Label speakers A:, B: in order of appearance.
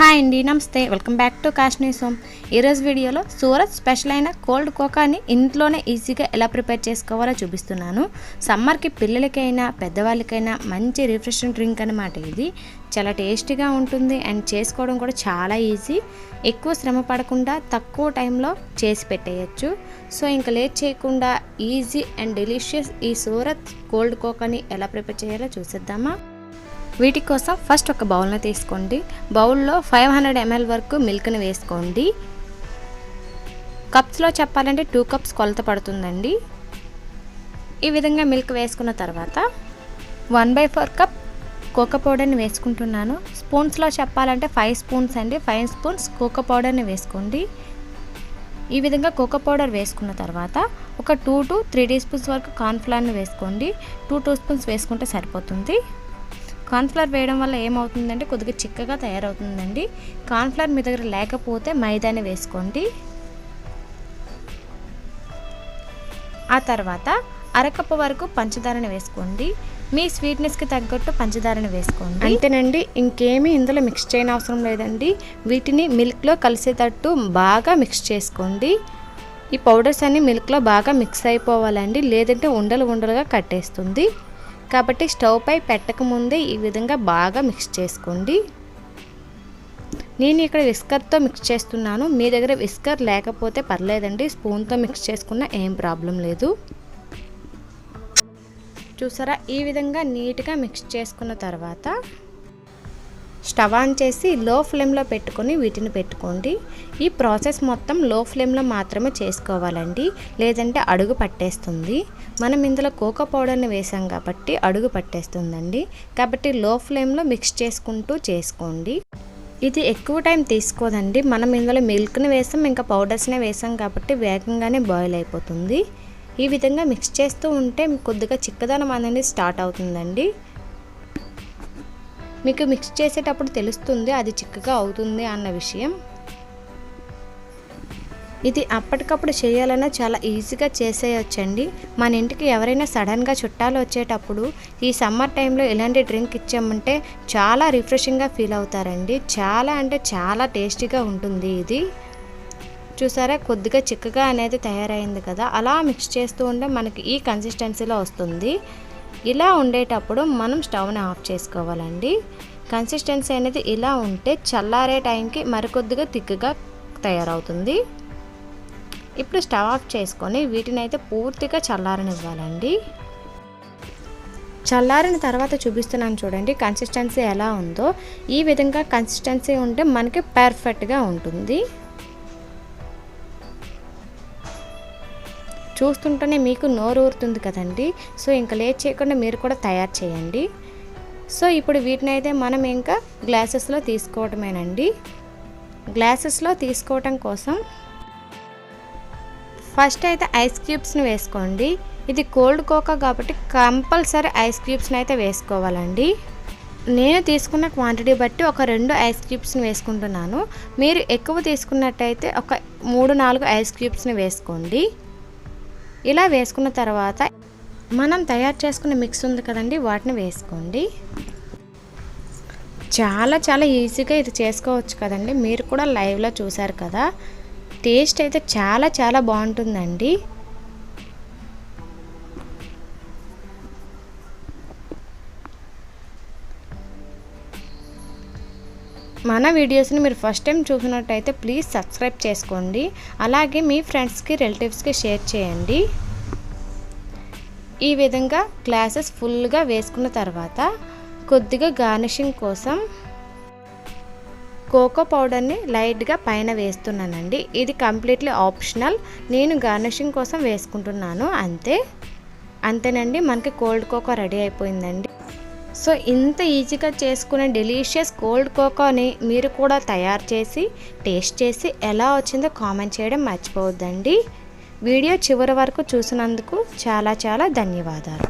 A: Hi అండి నమస్తే. Welcome back to Kashmir సోమ్ ఈరోజు వీడియోలో సూరత్ స్పెషల్ అయిన కోల్డ్ కోకాని ఇంట్లోనే ఈజీగా ఎలా ప్రిపేర్ చేసుకోవాలో చూపిస్తున్నాను. సమ్మర్కి పిల్లలకైనా పెద్దవాళ్ళకైనా మంచి రిఫ్రెషింగ్ డ్రింక్ అనమాట ఇది. చాలా టేస్టీగా ఉంటుంది అండ్ చేసుకోవడం కూడా చాలా ఈజీ. ఎక్కువ శ్రమ పడకుండా తక్కువ టైంలో చేసి పెట్టేయచ్చు. సో ఇంకా లేట్ చేయకుండా ఈజీ అండ్ డెలిషియస్ ఈ సూరత్ కోల్డ్ కోకాని ఎలా ప్రిపేర్ చేయాలో చూసేద్దామా? వీటి కోసం ఫస్ట్ ఒక బౌల్ని తీసుకోండి. బౌల్లో ఫైవ్ హండ్రెడ్ ఎంఎల్ వరకు మిల్క్ని వేసుకోండి. కప్స్లో చెప్పాలంటే టూ కప్స్ కొలత పడుతుందండి. ఈ విధంగా మిల్క్ వేసుకున్న తర్వాత one by four cup cocoa పౌడర్ని వేసుకుంటున్నాను. స్పూన్స్లో చెప్పాలంటే ఫైవ్ స్పూన్స్ అండి. ఫైవ్ స్పూన్స్ కోకో పౌడర్ని వేసుకోండి. ఈ విధంగా కోకో పౌడర్ వేసుకున్న తర్వాత ఒక two to three teaspoons వరకు కార్న్ఫ్లవర్ని వేసుకోండి. టూ టూ స్పూన్స్ వేసుకుంటే సరిపోతుంది. కార్న్ఫ్లవర్ వేయడం వల్ల ఏమవుతుందంటే కొద్దిగా చిక్కగా తయారవుతుందండి. కార్న్ఫ్లవర్ మీ దగ్గర లేకపోతే మైదాని వేసుకోండి. ఆ తర్వాత అరకప్పు వరకు పంచదారని వేసుకోండి. మీ స్వీట్నెస్కి తగ్గట్టు పంచదారని వేసుకోండి. అంతేనండి ఇంకేమీ ఇందులో మిక్స్ చేయని అవసరం లేదండి. వీటిని మిల్క్లో కలిసేటట్టు బాగా మిక్స్ చేసుకోండి. ఈ పౌడర్స్ అన్నీ మిల్క్లో బాగా మిక్స్ అయిపోవాలండి. లేదంటే ఉండలు ఉండలుగా కట్టేస్తుంది. కాబట్టి స్టవ్ పై పెట్టకముందే ఈ విధంగా బాగా మిక్స్ చేసుకోండి. నేను ఇక్కడ విస్కర్తో మిక్స్ చేస్తున్నాను. మీ దగ్గర విస్కర్ లేకపోతే పర్లేదండి. స్పూన్తో మిక్స్ చేసుకున్న ఏం ప్రాబ్లం లేదు. చూసారా? ఈ విధంగా నీట్గా మిక్స్ చేసుకున్న తర్వాత స్టవ్ ఆన్ చేసి లో ఫ్లేమ్లో పెట్టుకొని వీటిని పెట్టుకోండి. ఈ ప్రాసెస్ మొత్తం లో ఫ్లేమ్లో మాత్రమే చేసుకోవాలండి. లేదంటే అడుగు పట్టేస్తుంది. మనం ఇందులో కోకో పౌడర్ని వేసాం కాబట్టి అడుగు పట్టేస్తుందండి. కాబట్టి లో ఫ్లేమ్లో మిక్స్ చేసుకుంటూ చేసుకోండి. ఇది ఎక్కువ టైం తీసుకోదండి. మనం ఇందులో మిల్క్ని వేసాం ఇంకా పౌడర్స్నే వేసాం కాబట్టి వేగంగానే బాయిల్ అయిపోతుంది. ఈ విధంగా మిక్స్ చేస్తూ ఉంటే కొద్దిగా చిక్కదనం అనేది స్టార్ట్ అవుతుందండి. మీకు మిక్స్ చేసేటప్పుడు తెలుస్తుంది అది చిక్కగా అవుతుంది అన్న విషయం. ఇది అప్పటికప్పుడు చేయాలన్నా చాలా ఈజీగా చేసేయచ్చండి. మన ఇంటికి ఎవరైనా సడన్గా చుట్టాలు వచ్చేటప్పుడు ఈ సమ్మర్ టైంలో ఇలాంటి డ్రింక్ ఇచ్చామంటే చాలా రిఫ్రెషింగ్గా ఫీల్ అవుతారండి. చాలా అంటే చాలా టేస్టీగా ఉంటుంది ఇది. చూసారా? కొద్దిగా చిక్కగా అనేది తయారైంది కదా. అలా మిక్స్ చేస్తూ ఉంటే మనకి ఈ కన్సిస్టెన్సీలో వస్తుంది. ఇలా ఉండేటప్పుడు మనం స్టవ్ని ఆఫ్ చేసుకోవాలండి. కన్సిస్టెన్సీ అనేది ఇలా ఉంటే చల్లారే టైంకి మరికొద్దిగా తిక్కుగా తయారవుతుంది. ఇప్పుడు స్టవ్ ఆఫ్ చేసుకొని వీటిని అయితే పూర్తిగా చల్లారనివ్వాలండి. చల్లారిన తర్వాత చూపిస్తున్నాను చూడండి కన్సిస్టెన్సీ ఎలా ఉందో. ఈ విధంగా కన్సిస్టెన్సీ ఉంటే మనకి పర్ఫెక్ట్గా ఉంటుంది. చూస్తుంటేనే మీకు నోరు ఊరుతుంది కదండి. సో ఇంకా లేట్ చేయకుండా మీరు కూడా తయారు చేయండి. సో ఇప్పుడు వీటిని అయితే మనం ఇంకా గ్లాసెస్లో తీసుకోవటమేనండి. గ్లాసెస్లో తీసుకోవటం కోసం ఫస్ట్ అయితే ఐస్ క్యూబ్స్ని వేసుకోండి. ఇది కోల్డ్ కోకా కాబట్టి కంపల్సరీ ఐస్ క్యూబ్స్ని అయితే వేసుకోవాలండి. నేను తీసుకున్న క్వాంటిటీ బట్టి ఒక రెండు ఐస్ క్యూబ్స్ని వేసుకుంటున్నాను. మీరు ఎక్కువ తీసుకున్నట్టయితే ఒక మూడు నాలుగు ఐస్ క్యూబ్స్ని వేసుకోండి. ఇలా వేసుకున్న తర్వాత మనం తయారు చేసుకున్న మిక్స్ ఉంది కదండి వాటిని వేసుకోండి. చాలా చాలా ఈజీగా ఇది చేసుకోవచ్చు కదండి. మీరు కూడా లైవ్లో చూసారు కదా. టేస్ట్ అయితే చాలా చాలా బాగుంటుందండి. మన వీడియోస్ని మీరు ఫస్ట్ టైం చూసినట్టయితే ప్లీజ్ సబ్స్క్రైబ్ చేసుకోండి. అలాగే మీ ఫ్రెండ్స్కి రిలేటివ్స్కి షేర్ చేయండి. ఈ విధంగా గ్లాసెస్ ఫుల్గా వేసుకున్న తర్వాత కొద్దిగా గార్నిషింగ్ కోసం కోకో పౌడర్ని లైట్గా పైన వేస్తున్నానండి. ఇది కంప్లీట్లీ ఆప్షనల్ నేను గార్నిషింగ్ కోసం వేసుకుంటున్నాను. అంతే. అంతేనండి. మనకి కోల్డ్ కోకో రెడీ అయిపోయిందండి. సో ఇంత ఈజీగా చేసుకునే డెలీషియస్ కోల్డ్ కోకోని మీరు కూడా తయారు చేసి టేస్ట్ చేసి ఎలా వచ్చిందో కామెంట్ చేయడం మర్చిపోవద్దండి. వీడియో చివరి వరకు చూసినందుకు చాలా చాలా ధన్యవాదాలు.